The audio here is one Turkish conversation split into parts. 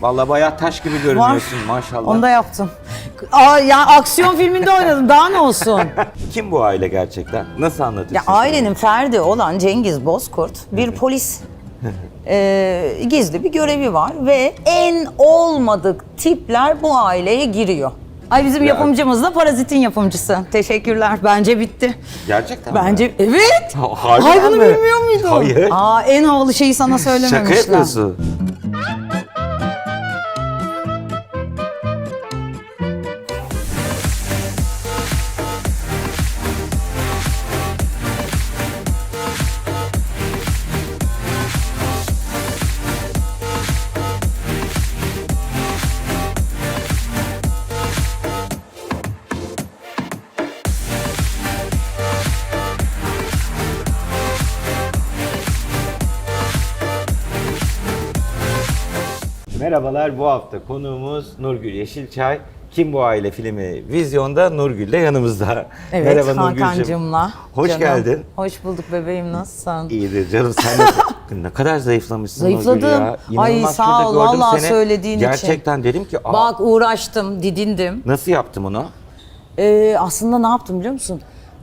Vallahi bayağı taş gibi görünüyorsun maşallah. Onu da yaptım. Aa, ya aksiyon filminde oynadım. Daha ne olsun? Kim bu aile gerçekten? Nasıl ya anlatırsın? ailenin ferdi olan Cengiz Bozkurt bir polis. Ee, gizli bir görevi var ve en olmadık tipler bu aileye giriyor. Ay bizim Ya- yapımcımız da Parazit'in yapımcısı. Teşekkürler. Bence bitti. Gerçekten mi? Bence evet. Ha- harbiden Ay bunu mi? bilmiyor muydun? Hayır. Aa en havalı şeyi sana söylememişler. Şaka yapıyorsun. Merhabalar bu hafta konuğumuz Nurgül Yeşilçay. Kim bu aile filmi vizyonda Nurgül de yanımızda. Evet Merhaba. Hakan'cığımla. Hoş Canım. geldin. Hoş bulduk bebeğim nasılsın? İyidir canım sen de ne kadar zayıflamışsın Zayıfladım. Nurgül ya. Ay, İnanılmaz sağ şurada ol, seni. söylediğin için. Gerçekten dedim ki Aa, Bak uğraştım, didindim. nasıl yaptım onu? Ee, aslında ne yaptım biliyor musun?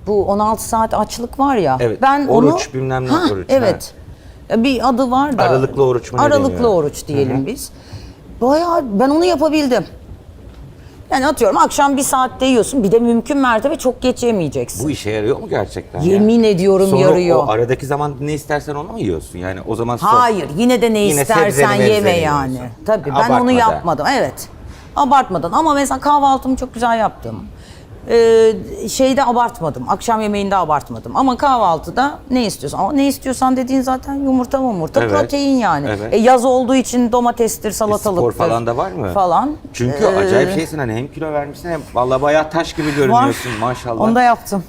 Bu 16 saat açlık var ya. Evet, Ben oruç, onu bilmem ne Ha, oruç, Evet. Ya Bir adı var da. Aralıklı oruç mu Aralıklı deniyor? oruç diyelim biz. Bayağı ben onu yapabildim. Yani atıyorum akşam bir saatte yiyorsun. Bir de mümkün mertebe çok geç yemeyeceksin. Bu işe yarıyor mu gerçekten? ya? Yemin ediyorum Sonra yarıyor. o aradaki zaman ne istersen onu mu yiyorsun? Yani o zaman Hayır, yine de ne Yine istersen sebzeni yeme yani. yiyorsun. Tabii ben Abartma onu yapmadım. Evet. Abartmadan ama mesela kahvaltımı çok güzel yaptım. Ee, şeyde abartmadım. Akşam yemeğinde abartmadım. Ama kahvaltıda ne istiyorsan. Ama ne istiyorsan dediğin zaten yumurta yumurta Evet. protein yani. Evet. E, yaz olduğu için domatestir, salatalıktır. spor falan da var mı? Falan. Çünkü Ee, acayip şeysin hani hem kilo vermişsin hem vallahi bayağı taş gibi Var. görünüyorsun maşallah. Onu da yaptım.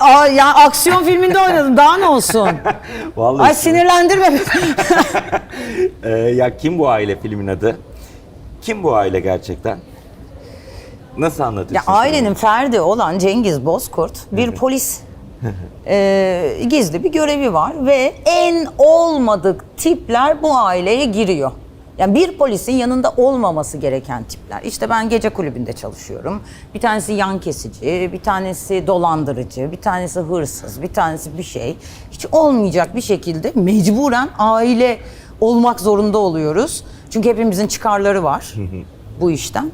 Aa, ya aksiyon filminde oynadım. Daha ne olsun? Vallahi Ay sinirlendirme beni. Ee, ya kim bu aile filmin adı? Kim bu aile gerçekten? Nasıl? Ya ailenin ferdi olan Cengiz Bozkurt bir polis. Ee, gizli bir görevi var ve en olmadık tipler bu aileye giriyor. Yani bir polisin yanında olmaması gereken tipler. İşte ben gece kulübünde çalışıyorum. Bir tanesi yan kesici, bir tanesi dolandırıcı, bir tanesi hırsız, bir tanesi bir şey. Hiç olmayacak bir şekilde mecburen aile olmak zorunda oluyoruz. Çünkü hepimizin çıkarları var bu işten.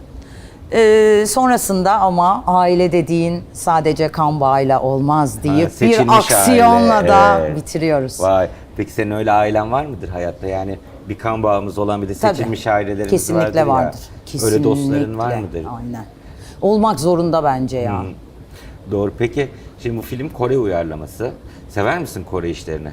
Ee, sonrasında ama aile dediğin sadece kan bağıyla olmaz deyip bir seçilmiş aksiyonla aile, da evet. bitiriyoruz. Vay. Peki senin öyle ailen var mıdır hayatta? Yani bir kan bağımız olan bir de Tabii. seçilmiş ailelerimiz Kesinlikle vardır, vardır. ya. Kesinlikle. Öyle dostların var mıdır? Aynen. Olmak zorunda bence ya. Doğru. Peki şimdi bu film Kore uyarlaması. Sever misin Kore işlerini?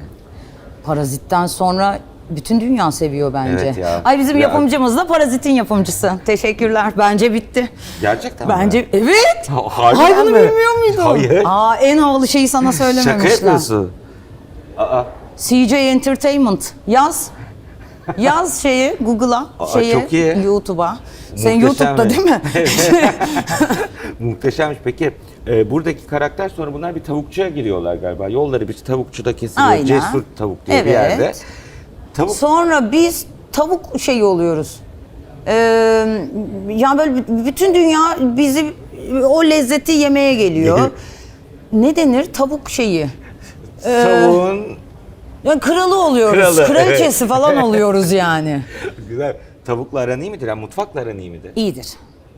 Parazitten sonra bütün dünya seviyor bence. Evet ya. Ay bizim Ya- yapımcımız da Parazit'in yapımcısı. Teşekkürler. Bence bitti. Gerçekten mi? Bence evet. Ha- harbiden Ay bunu mi? bilmiyor muydun? Hayır. Aa en havalı şeyi sana söylememişler. Şaka yapıyorsun. Aa, CJ Entertainment. Yaz. Yaz şeyi Google'a, Aa, şeyi çok iyi. YouTube'a. Sen Muhteşem YouTube'da ya. değil mi? muhteşemmiş. Peki e, buradaki karakter sonra bunlar bir tavukçuya giriyorlar galiba. Yolları bir tavukçuda kesiliyor. Aynen. Cesur tavuk diye bir Evet. yerde. Tavuk Sonra biz tavuk şeyi oluyoruz. Ee, yani böyle bütün dünya bizi o lezzeti yemeye geliyor. ne denir? Tavuk şeyi. tavuğun Yani kralı oluyoruz. Kralı, Kraliçesi evet. falan oluyoruz yani. güzel. Tavukla aran iyi midir? Yani mutfakla aran iyi midir? İyidir.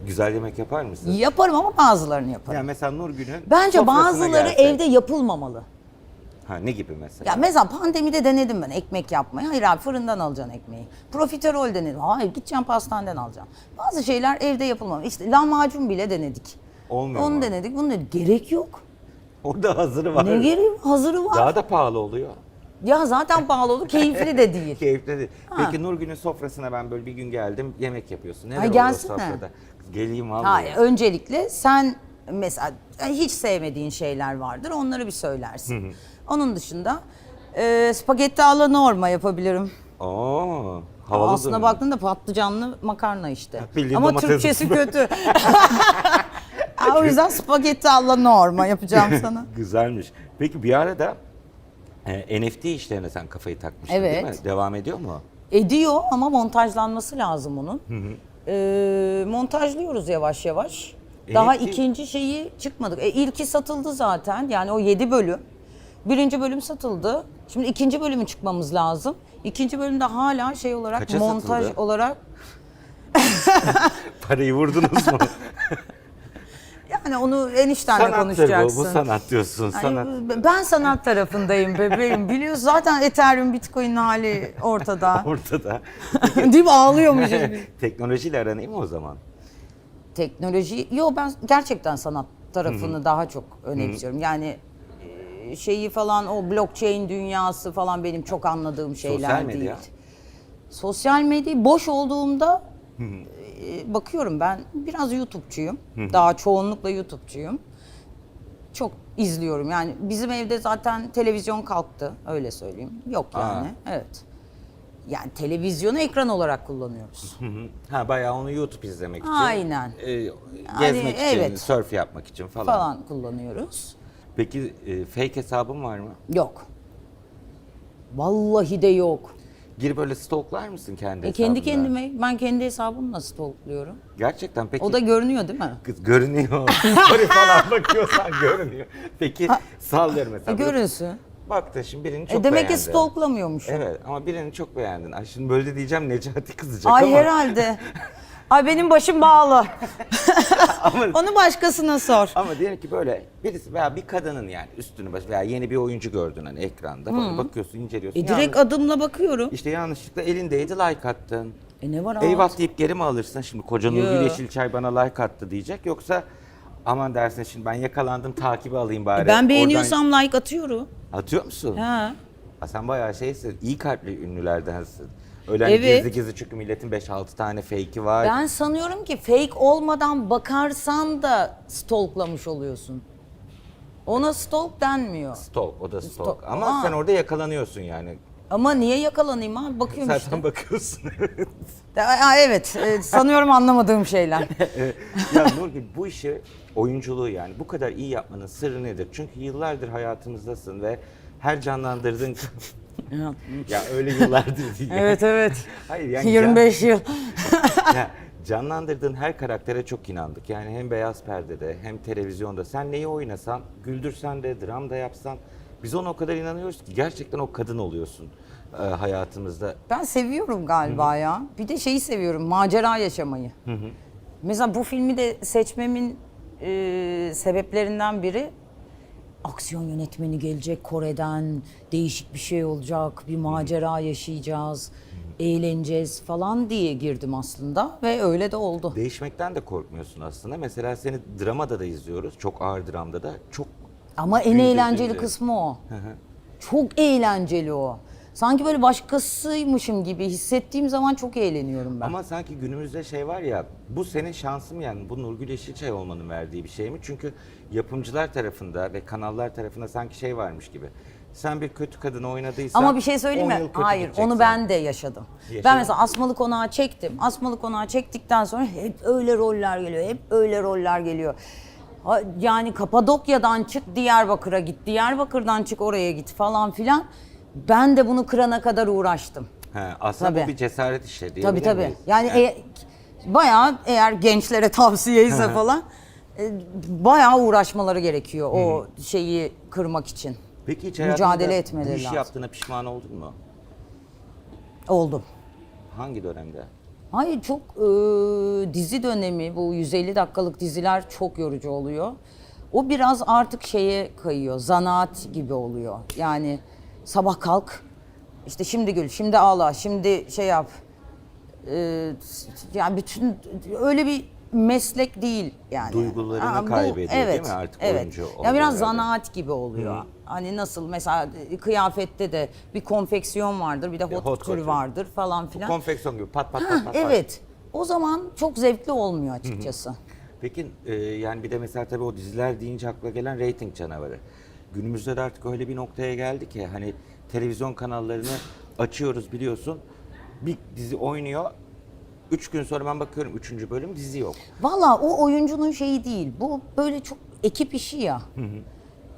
Güzel yemek yapar mısın? Yaparım ama bazılarını yaparım. Yani mesela Nurgül'ün Bence sofrasına bazıları gelse- evde yapılmamalı. Ha ne gibi mesela? Ya mesela pandemide denedim ben ekmek yapmayı. Hayır abi fırından alacaksın ekmeği. Profiterol denedim. Hayır gideceğim pastaneden alacaksın. Bazı şeyler evde yapılmamalı. İşte lahmacun bile denedik. Olmuyor Onu mu? denedik. Bunu denedik. Gerek yok. Orada hazırı var. Ne gereği var? Hazırı var. Daha da pahalı oluyor. Ya zaten pahalı olur. Keyifli de değil. Keyifli değil. Ha. Peki Nurgül'ün sofrasına ben böyle bir gün geldim yemek yapıyorsun. Neler Ay, oluyor gelsene. sofrada? Geleyim vallahi. Hayır, öncelikle sen mesela hiç sevmediğin şeyler vardır. Onları bir söylersin. Onun dışında e, spagetti alla norma yapabilirim. Oo, havalı Aslına duruyor. baktığında patlıcanlı makarna işte. Bildiğin Ama domates. Türkçesi kötü. o yüzden spagetti alla norma yapacağım sana. Güzelmiş. Peki bir arada e, NFT işlerine sen kafayı takmıştın değil mi? Evet. Devam ediyor mu? Ediyor ama montajlanması lazım onun. Ee, montajlıyoruz yavaş yavaş. Daha ikinci şeyi çıkmadık. E, ilki satıldı zaten. Yani o 7 bölüm. Birinci bölüm satıldı. Şimdi ikinci bölümü çıkmamız lazım. İkinci bölümde hala şey olarak Kaça montaj satıldı? olarak Parayı vurdunuz mu? yani onu eniştenle Sanattır bu, konuşacaksın. bu sanat diyorsun. Hani Sanat. ben sanat tarafındayım bebeğim. Biliyorsun zaten Ethereum, Bitcoin hali ortada. Ortada. Değil mi? Ağlıyormuşuz biz. Teknolojiyle aran iyi mi o zaman? Teknoloji, yo ben gerçekten sanat tarafını daha çok önemsiyorum. Yani şeyi falan o blockchain dünyası falan benim çok anladığım şeyler Sosyal medya. değil. Sosyal medya boş olduğumda e, bakıyorum ben biraz YouTube'cuyum. Daha çoğunlukla YouTube'cuyum. Çok izliyorum. Yani bizim evde zaten televizyon kalktı öyle söyleyeyim. Yok yani. Evet. Yani televizyonu ekran olarak kullanıyoruz. Ha bayağı onu YouTube izlemek için. Aynen. e, gezmek için, evet. surf yapmak için falan. Falan kullanıyoruz. Peki e, fake hesabın var mı? Yok. Vallahi de yok. Gir böyle stalklar mısın kendi E kendi kendime, ben kendi hesabımı nasıl stalkluyorum? Gerçekten peki. O da görünüyor değil mi? Kız görünüyor. Story falan bakıyorsan görünüyor. Peki sallıyorum E, mesela. Görünsün. Baktın şimdi birini çok E demek beğendin. ki stalklamıyormuşum. Evet ama birini çok beğendin. Ay şimdi böyle diyeceğim Necati kızacak Ay ama. herhalde. Ay benim başım bağlı. Ama- Onu başkasına sor. Ama diyelim ki böyle birisi veya bir kadının yani üstünü baş veya yeni bir oyuncu gördün hani ekranda falan bakıyorsun inceliyorsun. E direkt Yanlış- adımla bakıyorum. işte yanlışlıkla elindeydi like attın. E ne var abi? Eyvah deyip geri mi alırsın? Şimdi koca Nurgül Yo. Yeşilçay bana like attı diyecek. Yoksa aman dersin şimdi ben yakalandım takibi alayım bari. E ben beğeniyorsam like atıyorum. Atıyor musun? Ha. Ha, sen bayağı şeysin, iyi kalpli ünlülerdensin. Öyle hani Evet. gizli gizli çünkü milletin 5-6 tane fake'i var. Ben sanıyorum ki fake olmadan bakarsan da stalklamış oluyorsun. Ona stalk denmiyor. Stalk, o da stalk. Stalk. Ama Aa. sen orada yakalanıyorsun yani. Ama niye yakalanayım abi? Bakıyorum Zaten işte. bakıyorsun. Aa, evet, e, sanıyorum anlamadığım şeyler. ya Nurgül bu işi oyunculuğu yani bu kadar iyi yapmanın sırrı nedir? Çünkü yıllardır hayatımızdasın ve her canlandırdığın... ya öyle yıllardır değil. evet evet. Hayır yani 25 yıl. ya, canlandırdığın her karaktere çok inandık. Yani hem beyaz perdede hem televizyonda. Sen neyi oynasan, güldürsen de, dram da yapsan biz ona o kadar inanıyoruz ki gerçekten o kadın oluyorsun e, hayatımızda. Ben seviyorum galiba ya. Bir de şeyi seviyorum, macera yaşamayı. Mesela bu filmi de seçmemin e, sebeplerinden biri aksiyon yönetmeni gelecek Kore'den, değişik bir şey olacak, bir macera yaşayacağız, eğleneceğiz falan diye girdim aslında ve öyle de oldu. Değişmekten de korkmuyorsun aslında. Mesela seni dramada da izliyoruz. Çok ağır dramda da. Çok Ama en eğlenceli kısmı o. Çok eğlenceli o. Sanki böyle başkasıymışım gibi hissettiğim zaman çok eğleniyorum ben. Ama sanki günümüzde şey var ya, bu senin şansın yani, bu Nurgül Yeşilçay olmanın verdiği bir şey mi? Çünkü yapımcılar tarafında ve kanallar tarafında sanki şey varmış gibi. Sen bir kötü kadını oynadıysan Ama bir şey söyleyeyim 10 mi? kötü Hayır, gideceksin. onu ben de yaşadım. Yaşadın Ben mesela Asmalı Konağı çektim. Asmalı Konağı çektikten sonra hep öyle roller geliyor. Hep öyle roller geliyor. Ha- Yani Kapadokya'dan çık Diyarbakır'a git. Diyarbakır'dan çık oraya git falan filan. Ben de bunu kırana kadar uğraştım. He, aslında Tabii. bu bir cesaret işi diyebilir Tabii tabii. miyiz? Yani e, bayağı eğer gençlere tavsiye ise falan bayağı uğraşmaları gerekiyor o şeyi kırmak için. Peki hiç mücadele etmeleri bu işi lazım. yaptığına pişman oldun mu? Oldum. Hangi dönemde? Hayır çok e, dizi dönemi bu 150 dakikalık diziler çok yorucu oluyor. O biraz artık şeye kayıyor. Zanaat gibi oluyor. Yani sabah kalk işte şimdi gül, şimdi ağla, şimdi şey yap. E, yani bütün öyle bir meslek değil yani. Duygularını kaybediyor değil mi artık evet. oyuncu Ya olduğu biraz yerde? zanaat gibi oluyor. Hani nasıl mesela kıyafette de bir konfeksiyon vardır, bir de hot, hot couture couture. vardır falan filan. Konfeksiyon gibi pat pat pat pat. pat. evet. O zaman çok zevkli olmuyor açıkçası. Peki e, yani bir de mesela tabii o diziler deyince akla gelen reyting canavarı. Günümüzde de artık öyle bir noktaya geldi ki hani televizyon kanallarını açıyoruz biliyorsun. Bir dizi oynuyor. Üç gün sonra ben bakıyorum üçüncü bölüm dizi yok. Valla o oyuncunun şeyi değil. Bu böyle çok ekip işi ya.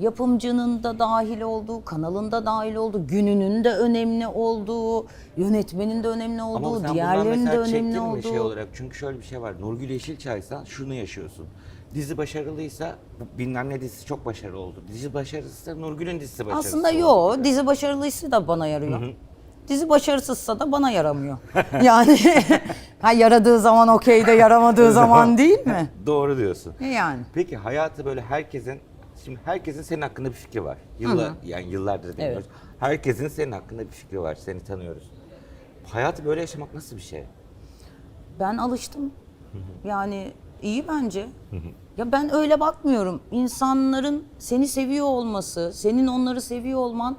yapımcının da dahil olduğu, kanalın da dahil olduğu, gününün de önemli olduğu, yönetmenin de önemli Ama olduğu, sen bundan diğerlerinin de önemli mi olduğu. şey olarak? Çünkü şöyle bir şey var. Nurgül Yeşilçay'san şunu yaşıyorsun. Dizi başarılıysa bilmem ne dizisi çok başarılı oldu. Dizi başarısızsa Nurgül'ün dizisi başarısız Aslında oldu. yo, dizi başarılıysa da bana yarıyor. Dizi başarısızsa da bana yaramıyor. yani ha yaradığı zaman okey de yaramadığı zaman değil mi? Doğru diyorsun. Yani. Peki hayatı böyle herkesin şimdi herkesin senin hakkında bir fikri var. Yıllar yani yıllardır dinliyoruz. Herkesin senin hakkında bir fikri var. Seni tanıyoruz. Hayatı böyle yaşamak nasıl bir şey? Ben alıştım. Yani iyi bence. Ya ben öyle bakmıyorum. İnsanların seni seviyor olması, senin onları seviyor olman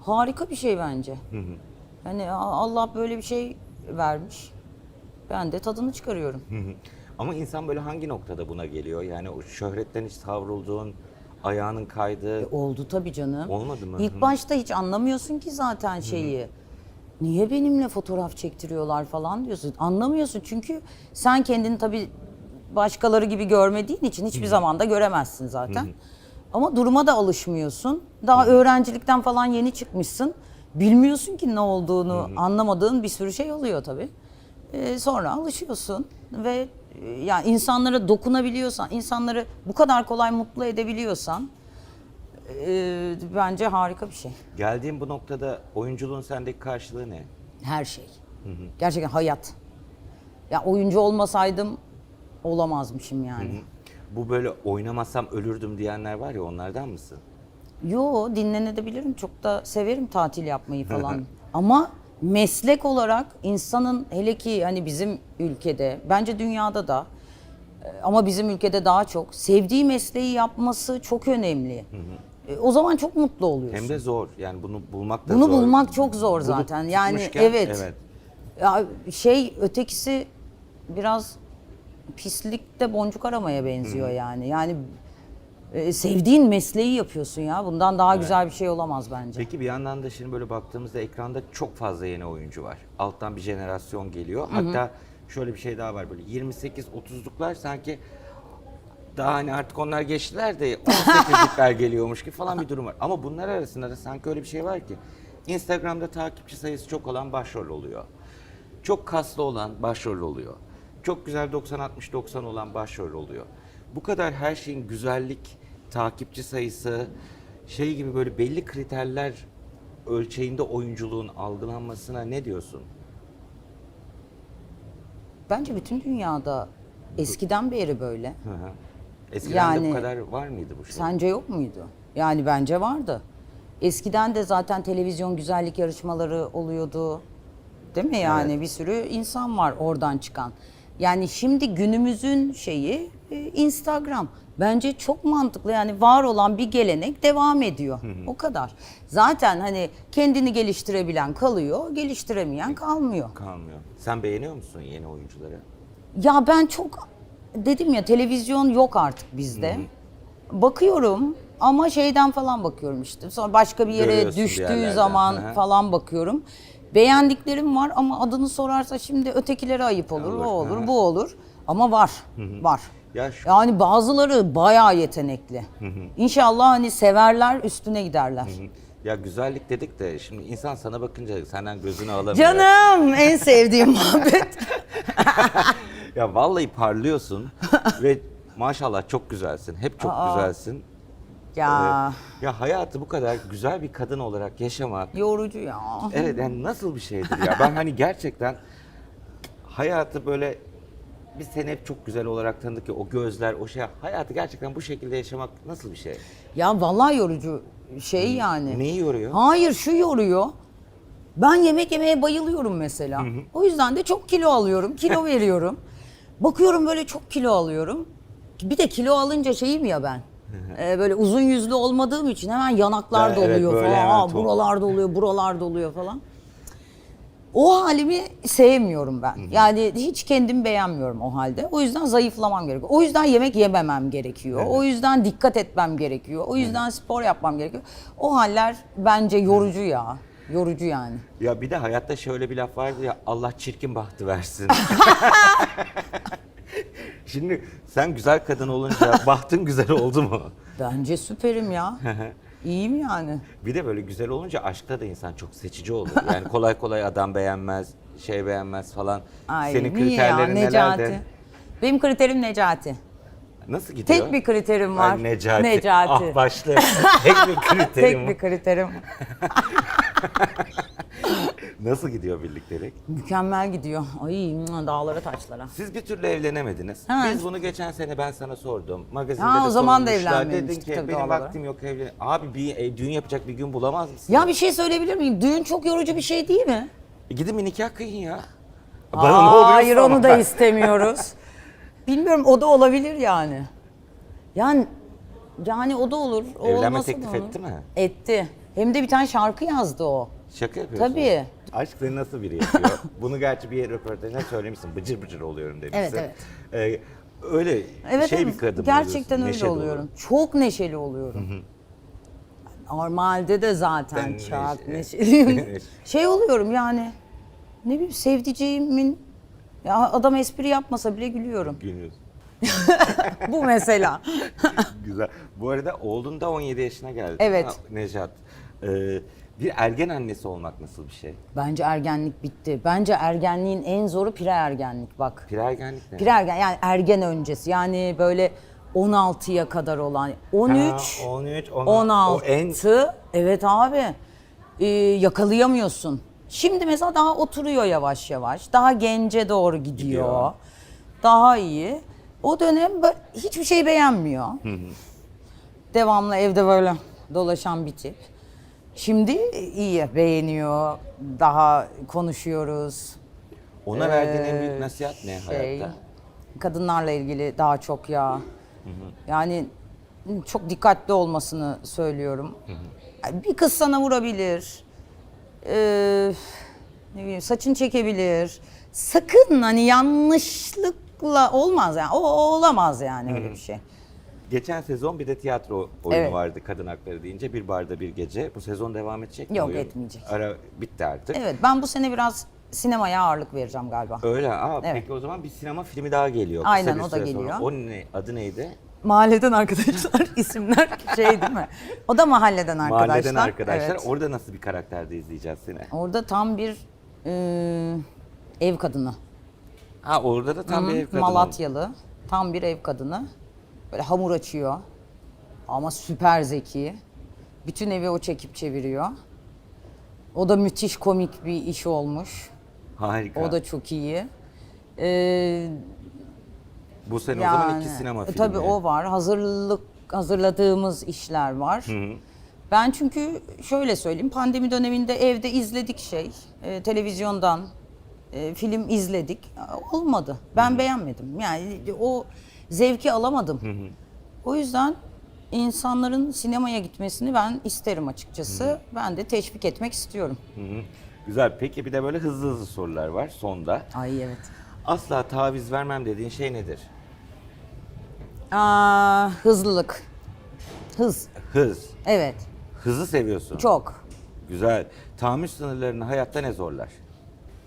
harika bir şey bence. Yani Allah böyle bir şey vermiş. Ben de tadını çıkarıyorum. Hı hı. Ama insan böyle hangi noktada buna geliyor? Yani o şöhretten hiç savrulduğun, ayağının kaydığı Oldu tabii canım. Olmadı mı? İlk Hı. başta hiç anlamıyorsun ki zaten şeyi. Niye benimle fotoğraf çektiriyorlar falan diyorsun. Anlamıyorsun çünkü sen kendini tabii başkaları gibi görmediğin için hiçbir zaman da göremezsin zaten. Ama duruma da alışmıyorsun. Daha öğrencilikten falan yeni çıkmışsın. Bilmiyorsun ki ne olduğunu anlamadığın bir sürü şey oluyor tabii. Ee, sonra alışıyorsun ve e, yani insanlara dokunabiliyorsan, insanları bu kadar kolay mutlu edebiliyorsan e, bence harika bir şey. Geldiğin bu noktada oyunculuğun sendeki karşılığı ne? Her şey. Gerçekten hayat. Ya oyuncu olmasaydım olamazmışım yani. Bu böyle oynamasam ölürdüm diyenler var ya onlardan mısın? Yo dinlenebilirim. Çok da severim tatil yapmayı falan. Ama meslek olarak insanın hele ki hani bizim ülkede bence dünyada da e, ama bizim ülkede daha çok sevdiği mesleği yapması çok önemli. E, O zaman çok mutlu oluyorsun. Hem de zor. Yani bunu bulmak da Bunu zor. bulmak çok zor Bulup zaten. Yani tutmuşken, evet. evet. Ya şey ötekisi biraz pislikte boncuk aramaya benziyor yani. Yani e, sevdiğin mesleği yapıyorsun ya. Bundan daha güzel bir şey olamaz bence. Peki bir yandan da şimdi böyle baktığımızda ekranda çok fazla yeni oyuncu var. Alttan bir jenerasyon geliyor. Hatta şöyle bir şey daha var böyle 28-30'luklar sanki daha hani artık onlar geçtiler de 18'likler geliyormuş gibi falan bir durum var. Ama bunlar arasında da sanki öyle bir şey var ki Instagram'da takipçi sayısı çok olan başrol oluyor. Çok kaslı olan başrol oluyor. Çok güzel 90-60-90 olan başrol oluyor. Bu kadar her şeyin güzellik, takipçi sayısı, şey gibi böyle belli kriterler ölçeğinde oyunculuğun algılanmasına ne diyorsun? Bence bütün dünyada eskiden beri böyle. Hı hı. Eskiden de bu Yani- kadar var mıydı bu şey? Sence yok muydu? Yani bence vardı. Eskiden de zaten televizyon güzellik yarışmaları oluyordu. Değil mi yani? Evet. Bir sürü insan var oradan çıkan. Yani şimdi günümüzün şeyi e, Instagram. Bence çok mantıklı. Yani var olan bir gelenek devam ediyor. O kadar. Zaten hani kendini geliştirebilen kalıyor, geliştiremeyen kalmıyor. Kalmıyor. Sen beğeniyor musun yeni oyuncuları? Ya ben çok dedim ya televizyon yok artık bizde. Bakıyorum ama şeyden falan bakıyorum işte. Sonra başka bir yere Görüyorsun bir düştüğü yerlerden. zaman Hı hı. falan bakıyorum. Beğendiklerim var ama adını sorarsa şimdi ötekileri ayıp olur, o olur, bu olur. Ama var, var. Ya şu- Yani bazıları bayağı yetenekli. İnşallah hani severler, üstüne giderler. Ya güzellik dedik de şimdi insan sana bakınca senden gözünü alamıyor. Canım en sevdiğim muhabbet. Ya vallahi parlıyorsun ve maşallah çok güzelsin. Hep çok güzelsin. Ya Ee, ya hayatı bu kadar güzel bir kadın olarak yaşamak yorucu ya. evet yani nasıl bir şeydir ya? Ben hani gerçekten hayatı böyle biz seni hep çok güzel olarak tanıdık ya o gözler o şey hayatı gerçekten bu şekilde yaşamak nasıl bir şey? Ya vallahi yorucu şey yani. Neyi yoruyor? Hayır şu yoruyor. Ben yemek yemeye bayılıyorum mesela. O yüzden de çok kilo alıyorum, kilo veriyorum. Bakıyorum böyle çok kilo alıyorum. Bir de kilo alınca şeyim ya ben. E, böyle uzun yüzlü olmadığım için hemen yanaklar Ha, evet, doluyor böyle falan. hemen Aa, top. buralar doluyor, buralar doluyor falan. O halimi sevmiyorum ben. Yani hiç kendim beğenmiyorum o halde. O yüzden zayıflamam gerekiyor. O yüzden yemek yememem gerekiyor. O yüzden dikkat etmem gerekiyor. O yüzden spor yapmam gerekiyor. O haller bence yorucu ya. Yorucu yani. Ya bir de hayatta şöyle bir laf vardı ya Allah çirkin bahtı versin. Şimdi sen güzel kadın olunca bahtın güzel oldu mu? Bence süperim ya. İyiyim yani. Bir de böyle güzel olunca aşkta da insan çok seçici olur. Yani kolay kolay adam beğenmez, şey beğenmez falan. Ay Senin niye ya kriterlerin Necati? nelerdi? Benim kriterim Necati. Nasıl gidiyor? Tek bir kriterim var. Ay Necati. Necati. Ah başlı. Tek bir kriterim. Tek bir kriterim. Nasıl gidiyor birliktelik? Mükemmel gidiyor. Ay dağlara taşlara. Siz bir türlü evlenemediniz. Ha. Biz bunu geçen sene ben sana sordum. Magazinde Ha, de o zaman da sormuşlar. Dedin evlenmemiştik ki tabii benim doğal olarak." vaktim yok evlen. Abi bir e, düğün yapacak bir gün bulamaz mısın? Ya bir şey söyleyebilir miyim? Düğün çok yorucu bir şey değil mi? E, gidin bir nikah kıyın ya. Bana ne oluyorsa Hayır onu da istemiyoruz. Bilmiyorum o da olabilir yani. Yani yani o da olur. O Evlenme olmasa da teklif olur. etti mi? Etti. Hem de bir tane şarkı yazdı o. Şaka yapıyorsun. Tabii. Aşk seni nasıl biri yapıyor? Bunu gerçi bir röportajda söylemişsin. Bıcır bıcır oluyorum demişsin. Evet, evet. öyle Evet, şey evet. bir kadın Gerçekten öyle dolu. oluyorum. Çok neşeli oluyorum. Normalde de zaten Ben çok neşe- neşeliyim. şey oluyorum yani. Ne bileyim sevdiceğimin ya adam espri yapmasa bile gülüyorum. Gülüyorsun. Bu mesela. Güzel. Bu arada oğlun da 17 yaşına geldi. Evet. Ha, Nejat. Ee, bir ergen annesi olmak nasıl bir şey? Bence ergenlik bitti. Bence ergenliğin en zoru pire ergenlik bak. Bir ergenlik ne? Pire ergen yani ergen öncesi yani böyle 16'ya kadar olan 13 Ha, 13, 16. 16 O en evet abi Ee, yakalayamıyorsun. Şimdi mesela daha oturuyor yavaş yavaş. Daha gence doğru gidiyor. Gidiyor. Daha iyi. O dönem hiçbir şey beğenmiyor. Devamlı evde böyle dolaşan bir tip. Şimdi iyi beğeniyor. Daha konuşuyoruz. ona verdiğin en büyük Ee, nasihat ne şey, hayatta? Kadınlarla ilgili daha çok ya. Yani çok dikkatli olmasını söylüyorum. Bir kız sana vurabilir. Ee, ne bileyim saçını çekebilir. Sakın hani yanlışlıkla olmaz yani. O, o olamaz yani öyle bir şey. Geçen sezon bir de tiyatro oyunu Evet. vardı kadın hakları deyince bir barda bir gece. Bu sezon devam edecek mi Yok, oyun? etmeyecek. Ara bitti artık. Evet ben bu sene biraz sinemaya ağırlık vereceğim galiba. Öyle. Aa, Evet. Peki o zaman bir sinema filmi daha geliyor. kısa Aynen, bir o da süre geliyor. Sonra. O ne? Adı neydi? Mahalleden arkadaşlar isimler şey değil mi? O da mahalleden arkadaşlar. Mahalleden arkadaşlar. Evet. Orada nasıl bir karakterde izleyeceğiz seni? Orada tam bir e, ev kadını. Ha orada da tam bir ev kadını. Malatyalı. Tam bir ev kadını. Böyle hamur açıyor. Ama süper zeki. Bütün evi o çekip çeviriyor. O da müthiş komik bir iş olmuş. Harika. O da çok iyi. Ee, Bu sene o zaman iki sinema e, filmi. Tabii o var. Hazırlık hazırladığımız işler var. Ben çünkü şöyle söyleyeyim pandemi döneminde evde izledik şey e, televizyondan e, film izledik olmadı. Ben beğenmedim. Yani o zevki alamadım. O yüzden insanların sinemaya gitmesini ben isterim açıkçası. Ben de teşvik etmek istiyorum. Hı hı. Güzel. Peki bir de böyle hızlı hızlı sorular var sonda. Ay evet. Asla taviz vermem dediğin şey nedir? Aa, hızlılık. Hız. Hız. Evet. Hızı seviyorsun. Çok. Güzel. Tahammül sınırlarını hayatta ne zorlar?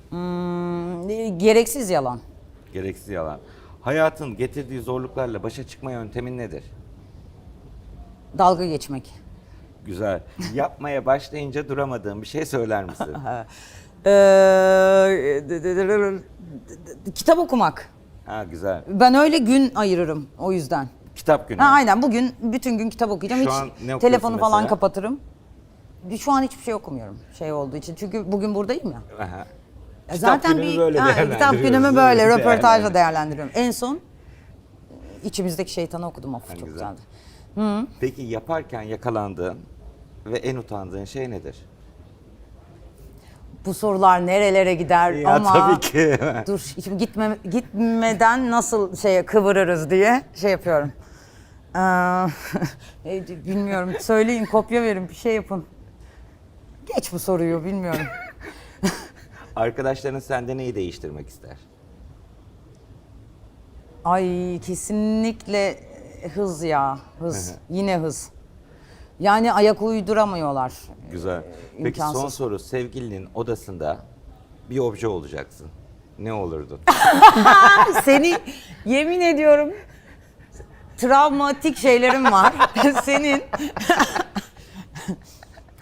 Hmm, gereksiz yalan. Gereksiz yalan. Hayatın getirdiği zorluklarla başa çıkma yöntemin nedir? Dalga geçmek. Güzel. Yapmaya başlayınca duramadığın bir şey söyler misin? Ee, kitap okumak. ha güzel. Ben öyle gün ayırırım o yüzden. Kitap günü. Ha, aynen bugün bütün gün kitap okuyacağım. Şu Hiç telefonu falan mesela? kapatırım. Şu an hiçbir şey okumuyorum şey olduğu için. Çünkü bugün buradayım ya. Aha. Ya Kitap Zaten gününü bir böyle ha, kitap günümü böyle röportajla değerlendiriyorum. En son içimizdeki şeytanı okudum. Of, çok güzel. güzeldi. Peki yaparken yakalandığın ve en utandığın şey nedir? Bu sorular nerelere gider Ya ama tabii ki. dur şimdi gitme, gitmeden nasıl şeye kıvırırız diye şey yapıyorum. Ee, e, bilmiyorum söyleyin kopya verin bir şey yapın. Geç bu soruyu bilmiyorum. Arkadaşların sende neyi değiştirmek ister? Ay kesinlikle hız ya hız yine hız. Yani ayak uyduramıyorlar. Güzel. Peki son soru. Sevgilinin odasında bir obje olacaksın. ne olurdun? Seni yemin ediyorum travmatik şeylerim var. Senin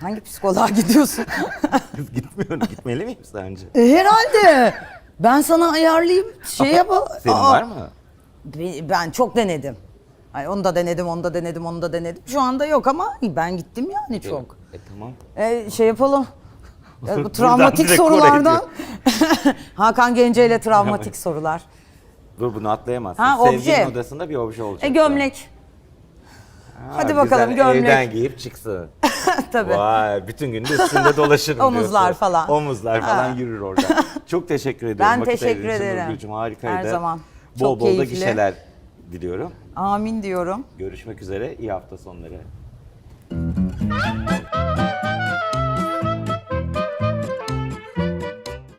hangi psikoloğa gidiyorsun? Gitmiyorum. Gitmeli miyim sence? E, Herhalde. Ben sana ayarlayayım. Şey yap. Senin Aa, var mı? Be- Ben çok denedim. Ay onu da denedim, onu da denedim, onu da denedim. Şu anda yok ama ben gittim yani çok. E tamam. E, şey yapalım. E, bu travmatik direkt oraya sorulardan. Hakan Gence ile travmatik sorular. Dur bunu atlayamazsın. Ha, Sevgilinin obje. odasında bir obje olacak. E gömlek. Ha, hadi bakalım, güzel, gömlek. Evden giyip çıksın. Tabii. Vay bütün gün de üstünde dolaşırım Omuzlar diyorsun. falan. Omuzlar falan yürür orada. Çok teşekkür ederim. Ben vakit teşekkür ayırdığın için ederim. Nurgül'cüm, harikaydı. Her zaman. Bol Çok bol da keyifli. gişeler diliyorum. Amin diyorum. Görüşmek üzere. İyi hafta sonları.